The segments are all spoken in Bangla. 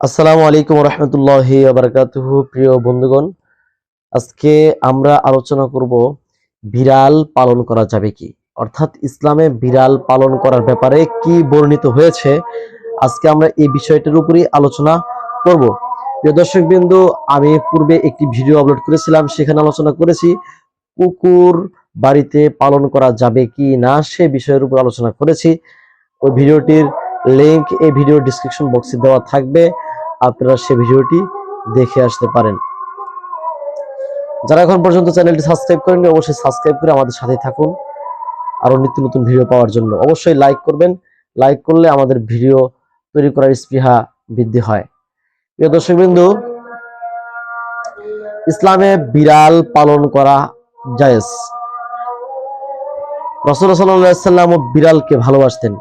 আসসালামু আলাইকুম রহমতুল্লাহ বারকাতুহ প্রিয় বন্ধুগণ। আজকে আমরা আলোচনা করব বিড়াল পালন করা যাবে কি? অর্থাৎ ইসলামে বিড়াল পালন করার ব্যাপারে কি বর্ণিত হয়েছে? আজকে আমরা এই বিষয়টির উপরই আলোচনা করব। প্রিয় দর্শক বিন্দু আমি পূর্বে একটি ভিডিও আপলোড করেছিলাম, সেখানে আলোচনা করেছি কুকুর বাড়িতে পালন করা যাবে কি না, সে বিষয়ের উপর আলোচনা করেছি। ওই ভিডিওটির লিংক এই ভিডিও ডিসক্রিপশন বক্সে দেওয়া থাকবে। আপনারা সে ভিডিওটি দেখে আসতে পারেন। যারা এখন পর্যন্ত চ্যানেলটি সাবস্ক্রাইব করেননি, অবশ্যই সাবস্ক্রাইব করে আমাদের সাথে থাকুন। আরও নিত্য নতুন ভিডিও পাওয়ার জন্য। অবশ্যই লাইক করবেন। লাইক করলে আমাদের ভিডিও তৈরি করার স্পৃহা বৃদ্ধি হয়। প্রিয় দর্শকবৃন্দু, ইসলামে বিড়াল পালন করা জায়েজ। রসুল সাল্লাম বিড়ালকে ভালোবাসতেন।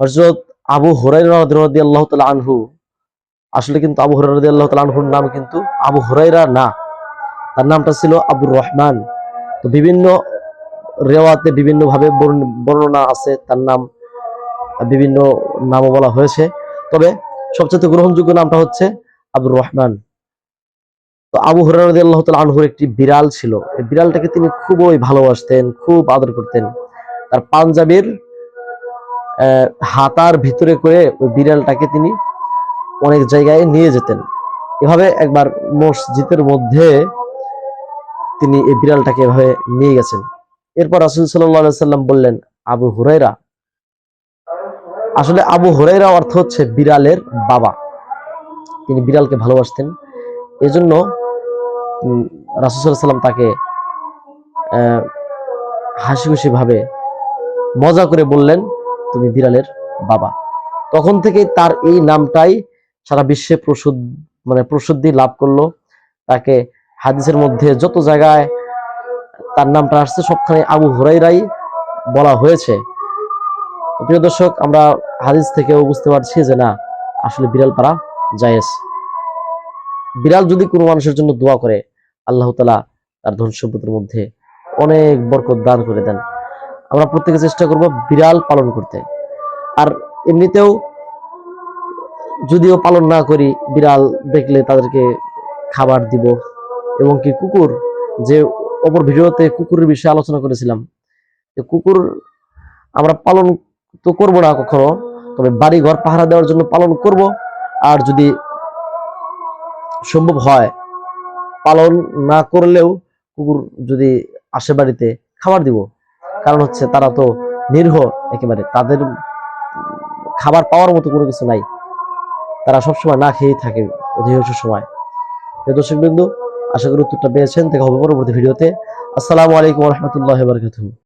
হজরত আবু হুরাইরা রাদিয়াল্লাহু তাআলা আনহু, আসলে কিন্তু আবু হুরাইরা রাদিয়াল্লাহু তাআলা আনহুর নাম কিন্তু আবু হুরাইরা না। তার নামটা ছিল আবুর রহমান। তো বিভিন্ন রেওয়াতে বিভিন্নভাবে বর্ণনা আছে, তার নাম, বিভিন্ন নামও বলা হয়েছে। তবে সবচেয়ে গ্রহণযোগ্য নামটা হচ্ছে আবুর রহমান। তো আবু হুরাইরা আল্লাহ তাআলা আনহুর একটি বিড়াল ছিল। এই বিড়ালটাকে তিনি খুবই ভালোবাসতেন, খুব আদর করতেন। তার পাঞ্জাবির হাতার ভিতরে করে ওই বিড়ালটাকে তিনি অনেক জায়গায় নিয়ে যেতেন। এভাবে একবার মসজিদের মধ্যে তিনি এই বিড়ালটাকে এভাবে নিয়ে গেছেন। এরপর রাসুল সাল্লাম বললেন, আবু হুরাইরা আসলে আবু হুরাইরা অর্থ হচ্ছে বিড়ালের বাবা। তিনি বিড়ালকে ভালোবাসতেন। এজন্য রাসুল সাল্লাম তাকে হাসি খুশি ভাবে মজা করে বললেন তুমি বিড়ালের বাবা। তখন থেকে তার এই নামটাই সারা বিশ্বে প্রসুদ মানে প্রসিদ্ধি লাভ করল। তাকে হাদিসের মধ্যে যত জায়গায় তার নামটা আসছে, সবখানে আবু হুরাইরাই বলা হয়েছে। প্রিয় দর্শক, আমরা হাদিস থেকেও বুঝতে পারছি যে না, আসলে বিড়াল পাড়া জায়েজ। বিড়াল যদি কোনো মানুষের জন্য দোয়া করে, আল্লাহ তালা তার ধন সম্পদের মধ্যে অনেক বরকত দান করে দেন। আমরা প্রত্যেকে চেষ্টা করব বিড়াল পালন করতে। আর এমনিতেও যদিও পালন না করি, বিড়াল দেখলে তাদেরকে খাবার দিব এবং কি কুকুর, যে অপর ভিডিওতে কুকুরের বিষয়ে আলোচনা করেছিলাম কুকুর আমরা পালন তো করব না কখনো, তবে বাড়ি ঘর পাহারা দেওয়ার জন্য পালন করব। আর যদি সম্ভব হয় পালন না করলেও কুকুর যদি আসে বাড়িতে খাবার দিব। কারণ হচ্ছে তারা তো নির্হ, একেবারে তাদের খাবার পাওয়ার মতো কোনো কিছু নাই। তারা সবসময় না খেয়েই থাকে অধিকাংশ সময়। প্রিয় দর্শক বিন্দু আশা করি উত্তরটা পেয়েছেন। দেখা হবে পরবর্তী ভিডিওতে। আসসালামু আলাইকুম রহমতুল্লাহ বারকাতুহ।